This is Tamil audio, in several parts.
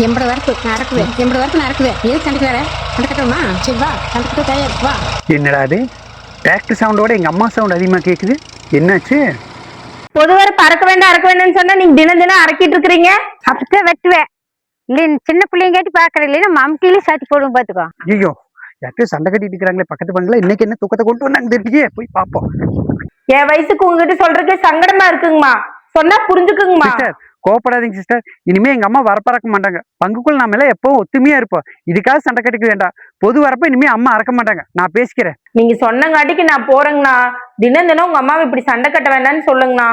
எண்பது வரப்பு நடக்குது எண்பது வரப்பு நடக்குது எது சண்டை கட்டணுமா சரி வா. சண்டை கட்ட தயார் வா. என்னடா அது? டிராக்டர் சவுண்டோட எங்கள் அம்மா சவுண்ட் அதிகமாக கேட்குது என்னாச்சு? பொதுவாக அறக்க வேண்டாம் அறக்க வேண்டாம்னு சொன்னா நீங்க தினம் தினம் அறக்கிட்டு இருக்கிறீங்க. அப்படித்தான் வெட்டுவேன். இல்லை சின்ன பிள்ளைங்க கேட்டு பார்க்கறது இல்லைன்னா மம்டிலையும் சாத்தி போடுவோம் பார்த்துக்கோ ஐயோ யார்ட்டும் சண்டை கட்டிட்டு இருக்கிறாங்களே பக்கத்து பங்களா இன்னைக்கு என்ன தூக்கத்தை கொண்டு வந்தாங்க தெரியலையே. போய் பார்ப்போம். என் வயசுக்கு உங்ககிட்ட சொல்றதுக்கு சங்கடமா இருக்குங்கம்மா. சொன்னா புரிஞ்சுக்குங்கம்மா. கோவப்படாதீங்க சிஸ்டர் இனிமே எங்க அம்மா வரப்பறக்க மாட்டாங்க. பங்குக்குள் நாம எல்லாம் எப்பவும் ஒத்துமையா இருப்போம். இதுக்காக சண்டை கட்டிக்க வேண்டாம். பொது வரப்ப இனிமே அம்மா அறக்க மாட்டாங்க. நான் பேசிக்கிறேன். நீங்க சொன்னங்காட்டிக்கு நான் போறேங்கண்ணா. தினம் தினம் உங்க அம்மாவை இப்படி சண்டை கட்ட வேண்டாம்னு சொல்லுங்கண்ணா.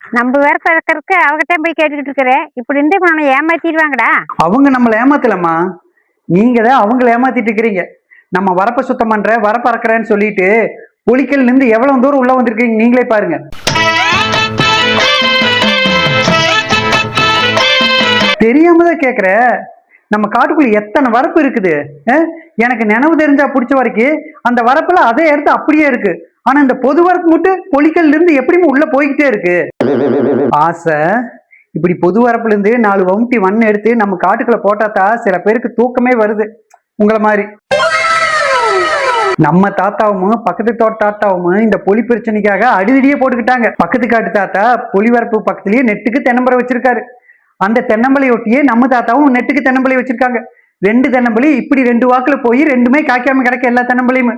நம்ம வேற பிறக்கிறதுக்கு அவகிட்ட போய் கேட்டுக்கிட்டு இருக்கிறேன் இப்படி இருந்து இப்ப நம்ம ஏமாத்திடுவாங்கடா. அவங்க நம்மளை ஏமாத்தலம்மா. நீங்க தான் அவங்கள ஏமாத்திட்டு இருக்கிறீங்க. நம்ம வரப்ப சுத்தம் பண்ற வரப்ப அறக்குறேன்னு சொல்லிட்டு புலிக்கல்ல இருந்து எவ்வளவு தூரம் உள்ள வந்திருக்கீங்க நீங்களே பாருங்க. தெரியாம தான் கேக்குற. நம்ம காட்டுக்குள்ள எத்தனை வரப்பு இருக்குது? எனக்கு நினைவு தெரிஞ்சா பிடிச்ச வரைக்கும் அந்த வரப்புல அதே இடத்து அப்படியே இருக்கு. ஆனா இந்த பொது வரப்பு மட்டும் பொலிக்கல்ல இருந்து எப்படியுமே உள்ள போய்கிட்டே இருக்கு. ஆசை. இப்படி பொது வரப்புல இருந்து நாலு வம்டி மண் எடுத்து நம்ம காட்டுக்குள்ள போட்டாத்தா சில பேருக்கு தூக்கமே வருது. உங்களை மாதிரி. நம்ம தாத்தாவும் பக்கத்து தோட்ட தாத்தாவும் இந்த பொலி பிரச்சனைக்காக அடிதடியே போட்டுக்கிட்டாங்க. பக்கத்து காட்டு தாத்தா பொலி வரப்பு பக்கத்துலயே நெட்டுக்கு தென்னம்பரம் வச்சிருக்காரு. அந்த தென்னம்பளை ஒட்டியே நம்ம தாத்தாவும் நெட்டுக்கு தென்னம்பளை வச்சிருக்காங்க. ரெண்டு தென்னம்பலி இப்படி ரெண்டு வாக்குல போய் ரெண்டுமே காய்க்காம கிடக்க எல்லா தென்னம்பலையும்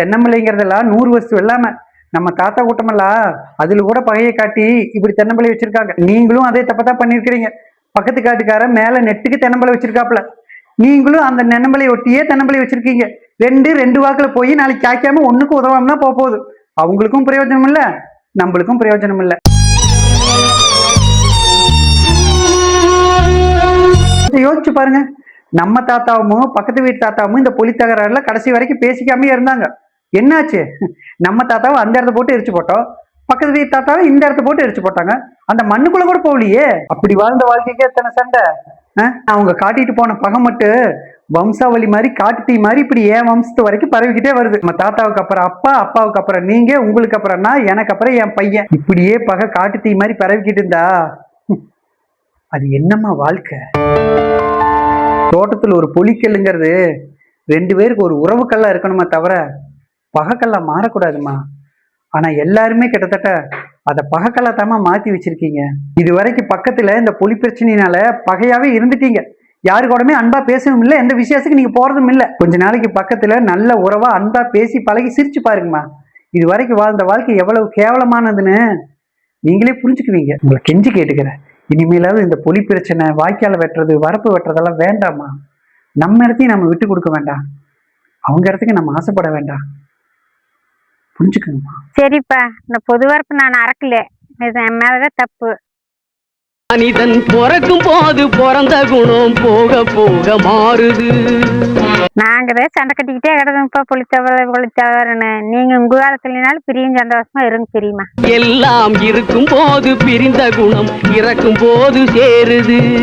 தென்னம்பலைங்கிறதெல்லாம் நூறு வருஷம் இல்லாம நம்ம தாத்தா கூட்டமெல்லாம் அதுல கூட பகையை காட்டி இப்படி தென்னம்பளை வச்சிருக்காங்க. நீங்களும் அதே தப்பதான் பண்ணிருக்கிறீங்க பக்கத்து காட்டுக்காரன் மேல நெட்டுக்கு தென்னம்பளை வச்சிருக்காப்ல நீங்களும் அந்த தென்னம்பலை ஒட்டியே தென்னம்பளை வச்சிருக்கீங்க. ரெண்டு ரெண்டு வாக்குல போய் நாளைக்கு காய்க்காம ஒண்ணுக்கும் உதவாம தான் போக போகுது. அவங்களுக்கும் பிரயோஜனம் இல்லை நம்மளுக்கும் பிரயோஜனம் இல்லை யோசிச்சு பாருங்க. நம்ம தாத்தாவும் பக்கத்து வீட்டு தாத்தாவும் இந்த பொலி தகராறுல கடைசி வரைக்கும் பேசிக்காமே இருந்தாங்க. என்னாச்சு? நம்ம தாத்தாவை அந்த இடத்த போட்டு எரிச்சு போட்டோம். பக்கத்து வீட்டு தாத்தாவை இந்த இடத்த போட்டு எரிச்சு போட்டாங்க. அந்த மண்ணுக்குள்ள கூட போகலையே. அப்படி வாழ்ந்த வாழ்க்கைக்கு எத்தனை சண்டை? அவங்க காட்டிட்டு போன பகம் மட்டும் வம்சாவளி மாதிரி காட்டு தீ மாதிரி இப்படி ஏன் வம்சத்து வரைக்கும் பரவிக்கிட்டே வருது. நம்ம தாத்தாவுக்கு அப்புறம் அப்பா அப்பாவுக்கு அப்புறம் நீங்க உங்களுக்கு அப்புறம் நான் எனக்கு அப்புறம் என் பையன். இப்படியே பகை காட்டு தீ மாதிரி பரவிக்கிட்டு இருந்தா அது என்னம்மா வாழ்க்கை? தோட்டத்தில் ஒரு புலிக்கல்லுங்கிறது ரெண்டு பேருக்கு ஒரு உறவுக்கல்லாக இருக்கணுமா தவிர பகக்கல்லாக மாறக்கூடாதுமா. ஆனால் எல்லாருமே கிட்டத்தட்ட அதை பகக்கல்லாக தாமா மாற்றி வச்சிருக்கீங்க. இது வரைக்கும் பக்கத்தில் இந்த புலி பிரச்சனையினால பகையாகவே இருந்துட்டீங்க. யாரு கூடமே அன்பா பேசவும் இல்லை எந்த விஷயத்துக்கு நீங்க போறதும் இல்லை. கொஞ்ச நாளைக்கு பக்கத்துல நல்ல உறவா அன்பா பேசி பழகி சிரிச்சு பாருங்கம்மா. இது வரைக்கும் வாழ்ந்த வாழ்க்கை எவ்வளவு கேவலமானதுன்னு நீங்களே புரிஞ்சுக்குவீங்க. உங்களை கெஞ்சி கேட்டுக்கிறேன். இனிமேலாவது இந்த பொலி பிரச்சனை வாய்க்கால வெட்டுறது வரப்பு வெட்டுறதெல்லாம் வேண்டாமா நம்ம இடத்தையும் நம்ம விட்டு கொடுக்க வேண்டாம். அவங்க இடத்துக்கு நம்ம ஆசைப்பட வேண்டாம். புரிஞ்சுக்கோங்கம்மா. சரிப்பா. இந்த பொது வரப்பு நான் அறக்கல. இது என் மேலதான் தப்பு. மனிதன் பிறக்கும் போது பிறந்த குணம் போக போக மாறுது. நாங்க தான் சண்டை கட்டிக்கிட்டே கிடந்தோம்ப்பா புளித்தவரை புளித்தவர்னு நீங்க உங்க காலத்துலனாலும் பிரியும் சந்தோஷமா இருங்க தெரியுமா எல்லாம் இருக்கும் போது பிரிந்த குணம் இறக்கும் போது சேருது.